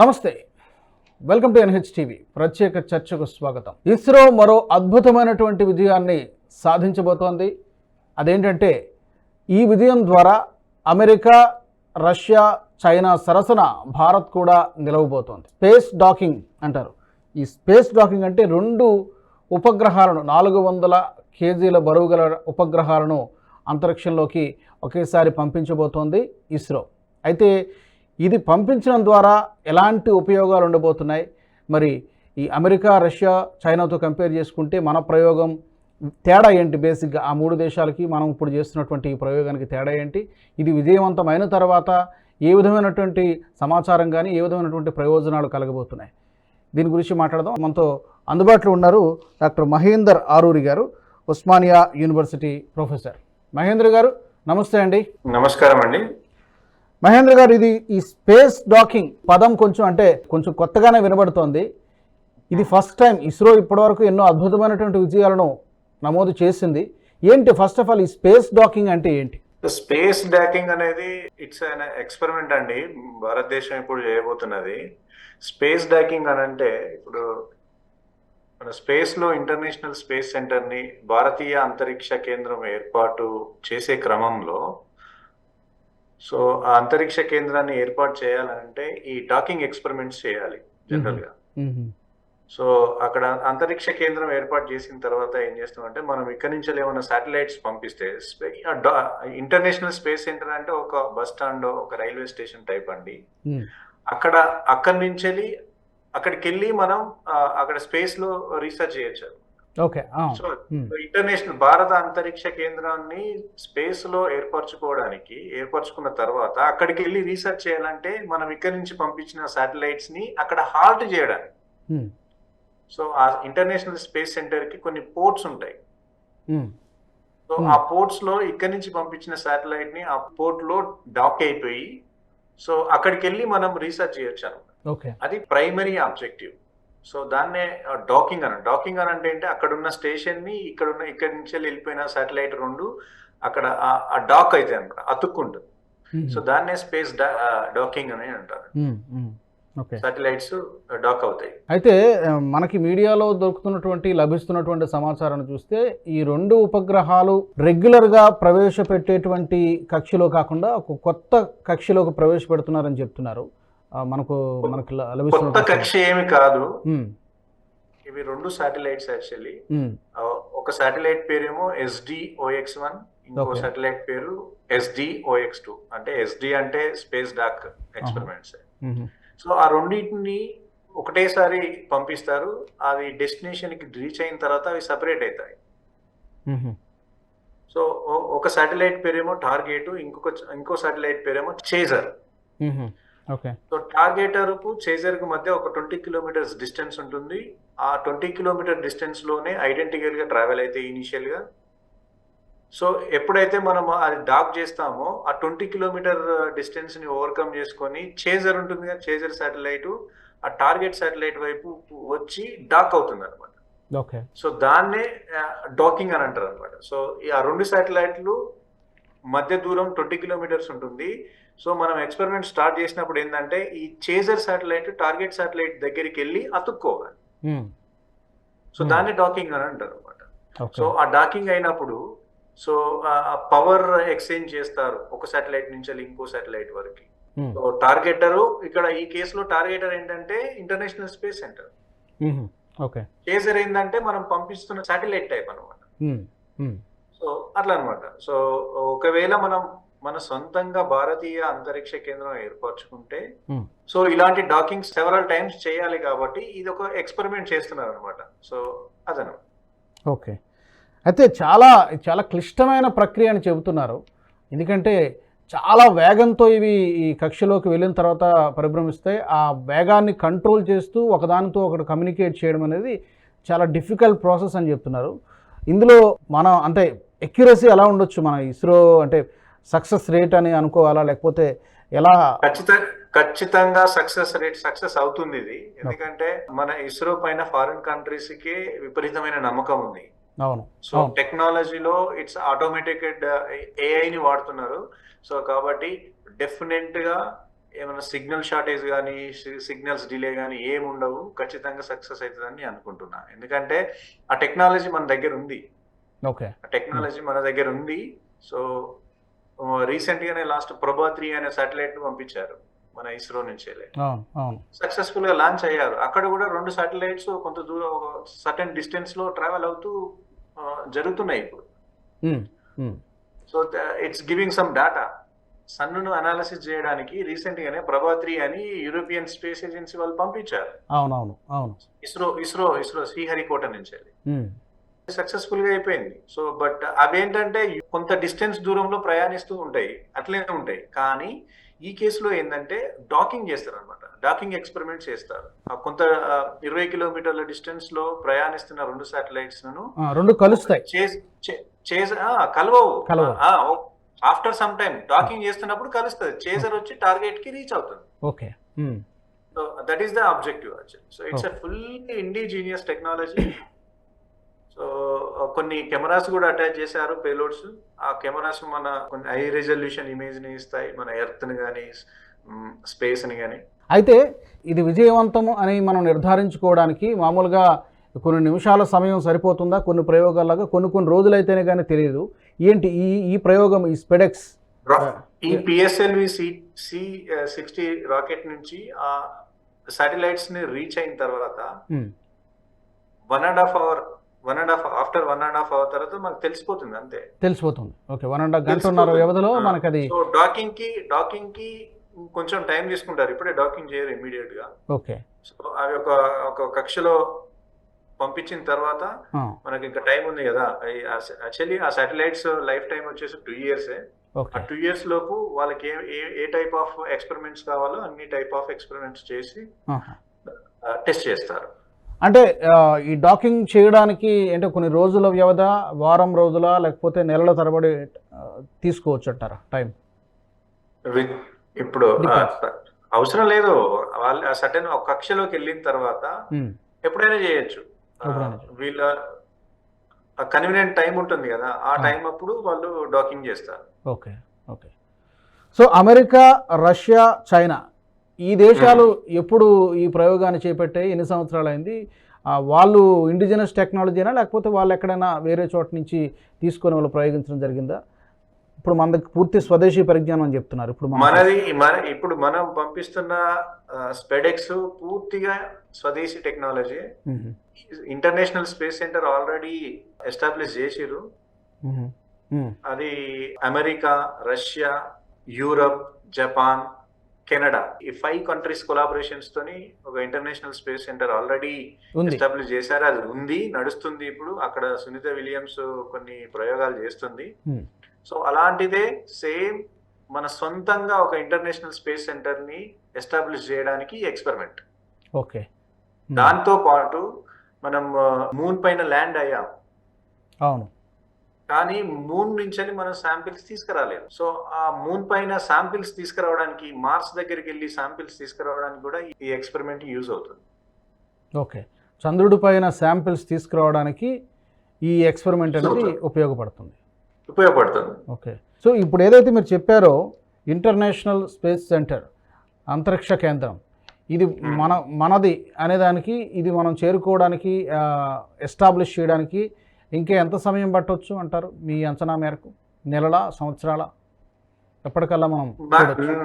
నమస్తే. Welcome to NH TV. ప్రత్యేక చర్చకు స్వాగతం. ఇస్రో మరో అద్భుతమైనటువంటి విజయాన్ని సాధించబోతోంది. అదేంటంటే ఈ విజయం ద్వారా అమెరికా రష్యా చైనా సరసన భారత్ కూడా నిలవబోతోంది. స్పేస్ డాకింగ్ అంటారు. ఈ స్పేస్ డాకింగ్ అంటే రెండు ఉపగ్రహాలను నాలుగు వందల కేజీల బరువు గల ఉపగ్రహాలను అంతరిక్షంలోకి ఒకేసారి పంపించబోతోంది ఇస్రో. అయితే ఇది పంపించడం ద్వారా ఎలాంటి ఉపయోగాలు ఉండబోతున్నాయి? మరి ఈ అమెరికా రష్యా చైనాతో కంపేర్ చేసుకుంటే మన ప్రయోగం తేడా ఏంటి? బేసిక్గా ఆ మూడు దేశాలకి మనం ఇప్పుడు చేస్తున్నటువంటి ఈ ప్రయోగానికి తేడా ఏంటి? ఇది విజయవంతమైన తర్వాత ఏ విధమైనటువంటి సమాచారం కానీ ఏ విధమైనటువంటి ప్రయోజనాలు కలగబోతున్నాయి? దీని గురించి మాట్లాడదాం. మనతో అందుబాటులో ఉన్నారు డాక్టర్ మహేందర్ ఆరూరి గారు ఉస్మానియా యూనివర్సిటీ ప్రొఫెసర్. మహేంద్ర గారు నమస్తే అండి. నమస్కారం అండి. మహేంద్ర గారు ఇది ఈ స్పేస్ డాకింగ్ పదం కొంచెం అంటే కొంచెం కొత్తగానే వినబడుతోంది. ఇది ఫస్ట్ టైం ఇస్రో ఇప్పటివరకు ఎన్నో అద్భుతమైనటువంటి విజయాలను నమోదు చేసింది. ఏంటి ఫస్ట్ ఆఫ్ ఆల్ ఈ స్పేస్ డాకింగ్ అంటే ఏంటి? స్పేస్ డాకింగ్ అనేది ఇట్స్ అన్ ఎక్స్పెరిమెంట్ అండి. భారతదేశం ఇప్పుడు చేయబోతున్నది. స్పేస్ డాకింగ్ అని అంటే ఇప్పుడు మన స్పేస్లో ఇంటర్నేషనల్ స్పేస్ సెంటర్ని భారతీయ అంతరిక్ష కేంద్రం ఏర్పాటు చేసే క్రమంలో సో ఆ అంతరిక్ష కేంద్రాన్ని ఏర్పాటు చేయాలంటే ఈ డాకింగ్ ఎక్స్పెరిమెంట్స్ చేయాలి జనరల్గా సో అక్కడ అంతరిక్ష కేంద్రం ఏర్పాటు చేసిన తర్వాత ఏం చేస్తామంటే మనం ఇక్కడి నుంచి ఏమైనా శాటిలైట్స్ పంపిస్తే ఇంటర్నేషనల్ స్పేస్ సెంటర్ అంటే ఒక బస్ స్టాండ్ ఒక రైల్వే స్టేషన్ టైప్ అండి. అక్కడ అక్కడి నుంచి వెళ్ళి అక్కడికి వెళ్ళి మనం అక్కడ స్పేస్లో రీసెర్చ్ చేయొచ్చు. సో ఇంటర్నేషనల్ భారత అంతరిక్ష కేంద్రాన్ని స్పేస్లో ఏర్పరచుకోవడానికి ఏర్పరచుకున్న తర్వాత అక్కడికి వెళ్ళి రీసెర్చ్ చేయాలంటే మనం ఇక్కడి నుంచి పంపించిన శాటిలైట్స్ని అక్కడ హాల్ట్ చేయడానికి. సో ఆ ఇంటర్నేషనల్ స్పేస్ సెంటర్కి కొన్ని పోర్ట్స్ ఉంటాయి. సో. ఆ పోర్ట్స్లో ఇక్కడి నుంచి పంపించిన శాటిలైట్ని ఆ పోర్ట్లో డాక్ అయిపోయి సో అక్కడికి వెళ్ళి మనం రీసెర్చ్ చేయొచ్చు అనమాట. ఓకే. అది ప్రైమరీ ఆబ్జెక్టివ్. సో దాన్నే డాకింగ్ అని డాకింగ్ అని అంటే ఏంటి? అక్కడ ఉన్న స్టేషన్ని ఇక్కడ ఉన్న ఇక్కడి నుంచి వెళ్ళిపోయిన శాటిలైట్ రెండు అక్కడ ఆ డాక్ అయితే అనమాట అతుక్కుంటుంది సో దాన్నే స్పేస్ డాకింగ్ అని అంటారు. ఓకే. శాటిలైట్స్ డాక్ అవుతాయి. అయితే మనకి మీడియాలో దొరుకుతున్నటువంటి లభిస్తున్నటువంటి సమాచారాన్ని చూస్తే ఈ రెండు ఉపగ్రహాలు రెగ్యులర్గా ప్రవేశపెట్టేటువంటి కక్షలో కాకుండా ఒక కొత్త కక్షలోకి ప్రవేశపెడుతున్నారని చెప్తున్నారు. మనకు మనకు ల- కొత్త లభిస్తున్న కక్ష ఏమి కాదు. ఇవి రెండు శాటిలైట్స్ యాక్చువల్లీ ఒక శాటిలైట్ పేరేమో ఎస్డి ఓఎక్స్ వన్ ఇంకో. శాటిలైట్ పేరు ఎస్డి ఓఎక్స్ టూ అంటే ఎస్డి అంటే స్పేస్ డాక్ ఎక్స్పెరిమెంట్స్ సో ఆ రెండింటిని ఒకటేసారి పంపిస్తారు. అది డెస్టినేషన్కి రీచ్ అయిన తర్వాత అవి సపరేట్ అవుతాయి. సో ఒక శాటిలైట్ పేరేమో టార్గెట్ ఇంకొక ఇంకో శాటిలైట్ పేరేమో చేజర్ సో టార్గెటర్కు చేజర్కు మధ్య ఒక ట్వంటీ కిలోమీటర్స్ డిస్టెన్స్ ఉంటుంది. ఆ ట్వంటీ కిలోమీటర్ డిస్టెన్స్లోనే ఐడెంటికల్గా ట్రావెల్ అయితే ఇనిషియల్గా సో ఎప్పుడైతే మనం అది డాక్ చేస్తామో ఆ ట్వంటీ కిలోమీటర్ డిస్టెన్స్ని ఓవర్కమ్ చేసుకొని చేజర్ ఉంటుంది కదా చేజర్ శాటిలైట్ ఆ టార్గెట్ శాటిలైట్ వైపు వచ్చి డాక్ అవుతుంది అనమాట సో దాన్నే డాకింగ్ అని అంటారు అనమాట సో ఈ ఆ రెండు శాటిలైట్లు మధ్య దూరం ట్వంటీ కిలోమీటర్స్ ఉంటుంది. సో మనం ఎక్స్పెరిమెంట్ స్టార్ట్ చేసినప్పుడు ఏంటంటే ఈ చేజర్ శాటిలైట్ టార్గెట్ శాటిలైట్ దగ్గరికి వెళ్ళి అతుక్కోవాలి. Um, so Hmm. దాన్ని డాకింగ్ అని అంటారు అనమాట సో ఆ డాకింగ్ అయినప్పుడు సో పవర్ ఎక్స్చేంజ్ చేస్తారు ఒక శాటిలైట్ నుంచి వెళ్ళి ఇంకో శాటిలైట్ వరకు. ఉమ్, సో టార్గెటర్ ఇక్కడ ఈ కేసులో టార్గెటర్ ఏంటంటే international space centre okay chaser ఏంటంటే మనం పంపిస్తున్న శాటిలైట్ టైప్ అనమాట సో అట్లా అనమాట సో ఒకవేళ మనం మన సొంతంగా భారతీయ అంతరిక్ష కేంద్రం ఏర్పరచుకుంటే. సో ఇలాంటి డాకింగ్ సెవరల్ టైమ్స్ చేయాలి కాబట్టి ఇది ఒక ఎక్స్పెరిమెంట్ చేస్తున్నారు అనమాట సో అదను. ఓకే. అయితే చాలా చాలా క్లిష్టమైన ప్రక్రియ అని చెబుతున్నారు. ఎందుకంటే చాలా వేగంతో ఇవి ఈ కక్షలోకి వెళ్ళిన తర్వాత పరిభ్రమిస్తాయి ఆ వేగాన్ని కంట్రోల్ చేస్తూ ఒకదానితో ఒకటి కమ్యూనికేట్ చేయడం అనేది చాలా డిఫికల్ట్ ప్రాసెస్ అని చెప్తున్నారు. ఇందులో మనం అంటే ఎక్యురసీ ఎలా ఉండొచ్చు మన ఇస్రో అంటే సక్సెస్ రేట్ అని అనుకోవాలా? లేకపోతే ఎలా? ఖచ్చితంగా ఖచ్చితంగా సక్సెస్ రేట్ సక్సెస్ అవుతుంది ఇది. ఎందుకంటే మన ఇస్రో పైన ఫారిన్ కంట్రీస్కి విపరీతమైన నమ్మకం ఉంది. అవును. సో. టెక్నాలజీలో ఇట్స్ ఆటోమేటెడ్ ఏఐని వాడుతున్నారు. సో కాబట్టి డెఫినెట్గా ఏమైనా సిగ్నల్ షార్టేజ్ కానీ సిగ్నల్స్ డిలే కానీ ఏమి ఉండవు ఖచ్చితంగా సక్సెస్ అవుతుందని నేను అనుకుంటున్నా. ఎందుకంటే ఆ టెక్నాలజీ మన దగ్గర ఉంది. టెక్నాలజీ మన దగ్గర ఉంది. సో రీసెంట్ గానే లాస్ట్ ప్రభా త్రీ అనే సాటిలైట్ను పంపించారు మన ఇస్రో నుంచి. సక్సెస్ఫుల్గా లాంచ్ అయ్యారు. అక్కడ కూడా రెండు సాటిలైట్స్ కొంత దూరం సర్టెన్ డిస్టెన్స్లో ట్రావెల్ అవుతూ జరుగుతున్నాయి ఇప్పుడు. So it's giving some data. సన్నును analysis చేయడానికి రీసెంట్ గానే ప్రభా త్రీ అని యూరోపియన్ స్పేస్ ఏజెన్సీ వాళ్ళు పంపించారు. అవును అవును. అవును ఇస్రో ఇస్రో ఇస్రో శ్రీహరికోట నుంచి. సక్సెస్ఫుల్గా అయిపోయింది. సో బట్ అవేంటంటే కొంత డిస్టెన్స్ దూరంలో ప్రయాణిస్తూ ఉంటాయి. అట్లే ఉంటాయి. కానీ ఈ కేసులో ఏంటంటే డాకింగ్ చేస్తారు అనమాట డాకింగ్ ఎక్స్పెరిమెంట్ చేస్తారు. కొంత ఇరవై కిలోమీటర్ల డిస్టెన్స్లో ప్రయాణిస్తున్న రెండు సాటిలైట్స్ రెండు కలుస్తాయి. కలవవు. ఆఫ్టర్ సమ్ టైం డాకింగ్ చేస్తున్నప్పుడు కలుస్తుంది. చేజర్ వచ్చి టార్గెట్కి రీచ్ అవుతుంది. Okay. So that is the objective actually. So it's a full indigenous technology. So కొన్ని కెమెరాస్ కూడా అటాచ్ చేశారు పేలోడ్స్. ఆ కెమెరాస్ మన కొన్ని హై రెజల్యూషన్ ఇమేజ్ని ఇస్తాయి మన ఎర్త్ని కానీ స్పేస్ని కానీ అయితే ఇది విజయవంతము అని మనం నిర్ధారించుకోవడానికి మామూలుగా కొన్ని నిమిషాల సమయం సరిపోతుందా? కొన్ని ప్రయోగాలాగా కొన్ని కొన్ని రోజులైతేనే కానీ తెలియదు ఏంటి ఈ ఈ ప్రయోగం ఈ స్పెడెక్స్? ఈ PSLV C C sixty rocket నుంచి ఆ సాటిలైట్స్ని రీచ్ అయిన తర్వాత one and half hour one and half after one and half hour తర్వాత మనకు తెలిసిపోతుంది అంతే. తెలిసిపోతుంది. ఓకే వన్ అండ్ హాఫ్ గంటన్నర వ్యవధిలో మనకు అది సో డాకింగ్కి డాకింగ్కి కొంచెం టైం తీసుకుంటారు ఇప్పుడే డాకింగ్ చేయరు ఇమీడియట్గా ఓకే. సో అవి ఒక ఒక కక్షలో పంపించిన తర్వాత మనకి ఇంకా టైం ఉంది కదా యాక్చువల్లీ ఆ సాటిలైట్స్ లైఫ్ టైం వచ్చేసి టూ ఇయర్స్. ఆ టూ ఇయర్స్ లోపు వాళ్ళకి ఏ ఏ- టైప్ ఆఫ్ ఎక్స్పెరిమెంట్స్ కావాలో అన్ని టైప్ ఆఫ్ ఎక్స్పెరిమెంట్స్ చేసి. టెస్ట్ చేస్తారు. అంటే ఈ డాకింగ్ చేయడానికి అంటే కొన్ని రోజుల వ్యవధ వారం రోజుల లేకపోతే నెలల తరబడి తీసుకోవచ్చు అంటారా టైం? ఇప్పుడు. అవసరం లేదు. వాళ్ళు సటన్ ఒక కక్షలోకి వెళ్ళిన తర్వాత ఉమ్, ఎప్పుడైనా చేయొచ్చు. వీళ్ళ కన్వీనియంట్ టైం ఉంటుంది కదా ఆ ఆ. టైం అప్పుడు వాళ్ళు డాకింగ్ చేస్తారు. Okay okay. So America Russia China ఈ దేశాలు ఎప్పుడు ఈ ప్రయోగాన్ని చేపట్టాయి? ఎన్ని సంవత్సరాలు అయింది వాళ్ళు ఇండిజినస్ టెక్నాలజీనా లేకపోతే వాళ్ళు ఎక్కడైనా వేరే చోట నుంచి తీసుకొని వాళ్ళు ప్రయోగించడం జరిగిందా? ఇప్పుడు మన దగ్గర పూర్తి స్వదేశీ పరిజ్ఞానం అని చెప్తున్నారు. ఇప్పుడు మన మనది మన ఇప్పుడు మనం పంపిస్తున్న స్పెడెక్స్ పూర్తిగా స్వదేశీ technology. International space centre already establish చేసిరు. అది America Russia Europe Japan Canada. ఈ ఫైవ్ కంట్రీస్ కొలాబరేషన్స్ తోని ఒక international space centre already establish చేశారు. అది ఉంది నడుస్తుంది ఇప్పుడు. అక్కడ సునీత విలియమ్స్ కొన్ని ప్రయోగాలు చేస్తుంది. సో అలాంటిదే సేమ్ మన సొంతంగా ఒక ఇంటర్నేషనల్ స్పేస్ సెంటర్ని ఎస్టాబ్లిష్ చేయడానికి ఎక్స్పెరిమెంట్ ఓకే. దాంతో పాటు మనం మూన్ పైన ల్యాండ్ అయ్యాం. అవును. కానీ మూన్ నుంచి మనం శాంపిల్స్ తీసుకురాలేదు సో ఆ మూన్ పైన శాంపిల్స్ తీసుకురావడానికి మార్స్ దగ్గరికి వెళ్ళి శాంపిల్స్ తీసుకురావడానికి కూడా ఈ ఎక్స్పెరిమెంట్ యూజ్ అవుతుంది. ఓకే చంద్రుడి పైన శాంపిల్స్ తీసుకురావడానికి ఈ ఎక్స్పెరిమెంట్ అనేది ఉపయోగపడుతుంది. ఉపయోగపడుతుంది. ఓకే సో ఇప్పుడు ఏదైతే మీరు చెప్పారో ఇంటర్నేషనల్ స్పేస్ సెంటర్ అంతరిక్ష కేంద్రం ఇది మన మనది అనేదానికి ఇది మనం చేరుకోవడానికి ఎస్టాబ్లిష్ చేయడానికి ఇంకా ఎంత సమయం పట్టవచ్చు అంటారు మీ అంచనా మేరకు? నెలల సంవత్సరాల? ఎప్పటికల్లా మనం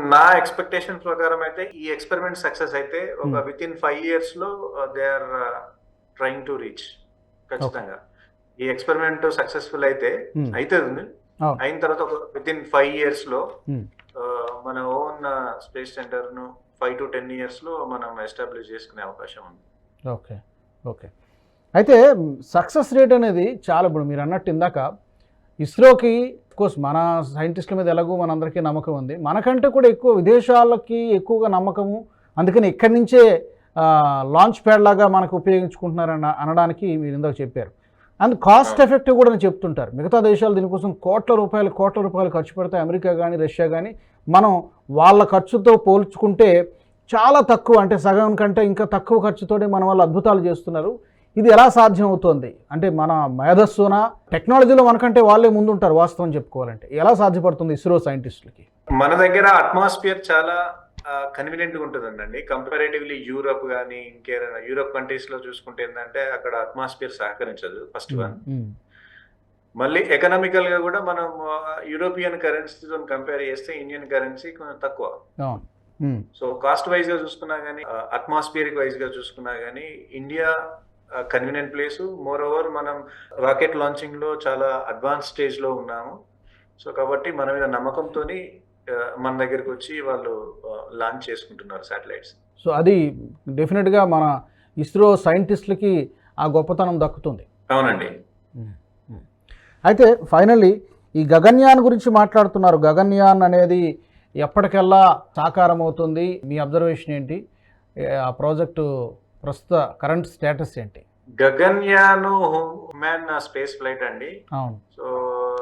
నా- ఎక్స్పెక్టేషన్ ప్రకారం అయితే ఈ ఎక్స్పెరిమెంట్ సక్సెస్ అయితే ఒక. విత్ ఇన్ ఫైవ్ ఇయర్స్లో they are trying to reach ఖచ్చితంగా. ఈ ఎక్స్పెరిమెంట్ సక్సెస్ఫుల్ అయితే Hmm. అవుతుంది. అయిన తర్వాత ఒక విత్ ఇన్ ఫైవ్ ఇయర్స్లో Hmm. uh, మన ఓన్ స్పేస్ సెంటర్ను ఫైవ్ టు టెన్ ఇయర్స్లో మనం ఎస్టాబ్లిష్ చేసుకునే అవకాశం ఉంది. ఓకే. ఓకే. అయితే సక్సెస్ రేట్ అనేది చాలా ఇప్పుడు మీరు అన్నట్టు ఇందాక ఇస్రోకి కోర్స్ మన సైంటిస్టుల మీద ఎలాగో మనందరికీ నమ్మకం ఉంది. మనకంటే కూడా ఎక్కువ విదేశాలకి ఎక్కువగా నమ్మకము. అందుకని ఇక్కడి నుంచే లాంచ్ ప్యాడ్ లాగా మనకు ఉపయోగించుకుంటున్నారన్న అనడానికి మీరు ఇందాక చెప్పారు. అండ్ కాస్ట్ ఎఫెక్టివ్ కూడా అని చెప్తుంటారు. మిగతా దేశాలు దీనికోసం కోట్ల రూపాయలు కోట్ల రూపాయలు ఖర్చు పెడతాయి. అమెరికా కానీ రష్యా కానీ మనం వాళ్ళ ఖర్చుతో పోల్చుకుంటే చాలా తక్కువ. అంటే సగం కంటే ఇంకా తక్కువ ఖర్చుతోనే మన వాళ్ళు అద్భుతాలు చేస్తున్నారు. ఇది ఎలా సాధ్యం అవుతుంది అంటే మన మేధస్సున టెక్నాలజీలో మనకంటే వాళ్ళే ముందుంటారు వాస్తవం చెప్పుకోవాలంటే. ఎలా సాధ్యపడుతుంది ఇస్రో సైంటిస్టులకి? మన దగ్గర అట్మాస్ఫియర్ చాలా కన్వీనియంట్గా ఉంటుందండి. కంపారేటివ్లీ యూరప్ కానీ ఇంకేదైనా యూరప్ కంట్రీస్లో చూసుకుంటే ఏంటంటే అక్కడ అట్మాస్ఫియర్ సహకరించదు ఫస్ట్ వన్ మళ్ళీ ఎకనామికల్గా కూడా మనం యూరోపియన్ కరెన్సీతో కంపేర్ చేస్తే ఇండియన్ కరెన్సీ కొంచెం తక్కువ. సో కాస్ట్ వైజ్గా చూసుకున్నా కానీ అట్మాస్ఫియరిక్ వైజ్గా చూసుకున్నా కానీ India convenient place more over మనం రాకెట్ లాంచింగ్లో చాలా అడ్వాన్స్ స్టేజ్లో ఉన్నాము. సో కాబట్టి మన మీద నమ్మకంతో మన దగ్గరికి వచ్చి వాళ్ళు లాంచ్ చేసుకుంటున్నారు శాటిలైట్స్ సో అది డెఫినెట్గా మన ఇస్రో సైంటిస్టులకి ఆ గొప్పతనం దక్కుతుంది. అవునండి. అయితే ఫైనల్లీ ఈ గగన్యాన్ గురించి మాట్లాడుతున్నారు. గగన్యాన్ అనేది ఎప్పటికెల్లా సాకారం అవుతుంది మీ అబ్జర్వేషన్ ఏంటి? ఆ ప్రాజెక్టు ప్రస్తుత కరెంట్ స్టేటస్ ఏంటి? గగన్యాన్ హ్యూమాన్ స్పేస్ ఫ్లైట్ అండి. అవును. సో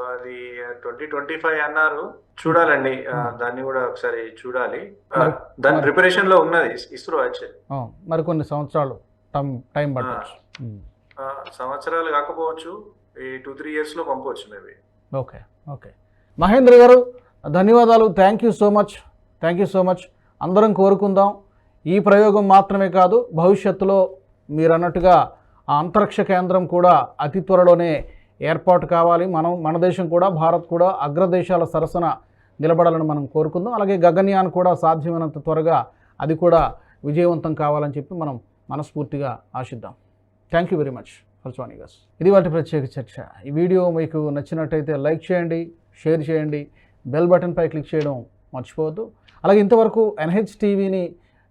అది ట్వంటీ ట్వంటీ ఫైవ్ అన్నారు. చూడాలండి. దాన్ని కూడా ఒకసారి చూడాలి. మరి- దాని మరి- ప్రిపరేషన్లో ఉన్నది. ఇస్రో యాక్చువల్లీ అవును మరికొన్ని సంవత్సరాలు టైం పట్టవచ్చు సంవత్సరాలు కాకపోవచ్చు. ఈ టూ త్రీ ఇయర్స్లో పంపవచ్చు మేబీ. Okay okay. మహేంద్ర గారు ధన్యవాదాలు. Thank you so much thank you so much అందరం కోరుకుందాం. ఈ ప్రయోగం మాత్రమే కాదు భవిష్యత్తులో మీరు అన్నట్టుగా ఆ అంతరిక్ష కేంద్రం కూడా అతి త్వరలోనే ఏర్పాటు కావాలి. మనం మన దేశం కూడా భారత్ కూడా అగ్రదేశాల సరసన నిలబడాలని మనం కోరుకుందాం. అలాగే గగన్యాన్ కూడా సాధ్యమైనంత త్వరగా అది కూడా విజయవంతం కావాలని చెప్పి మనం మనస్ఫూర్తిగా ఆశిద్దాం. Thank you very much for joining ఇది వాటి ప్రత్యేక చర్చ. ఈ వీడియో మీకు నచ్చినట్టయితే లైక్ చేయండి షేర్ చేయండి బెల్ బటన్పై క్లిక్ చేయడం మర్చిపోవద్దు. అలాగే ఇంతవరకు ఎన్హెచ్ టీవీని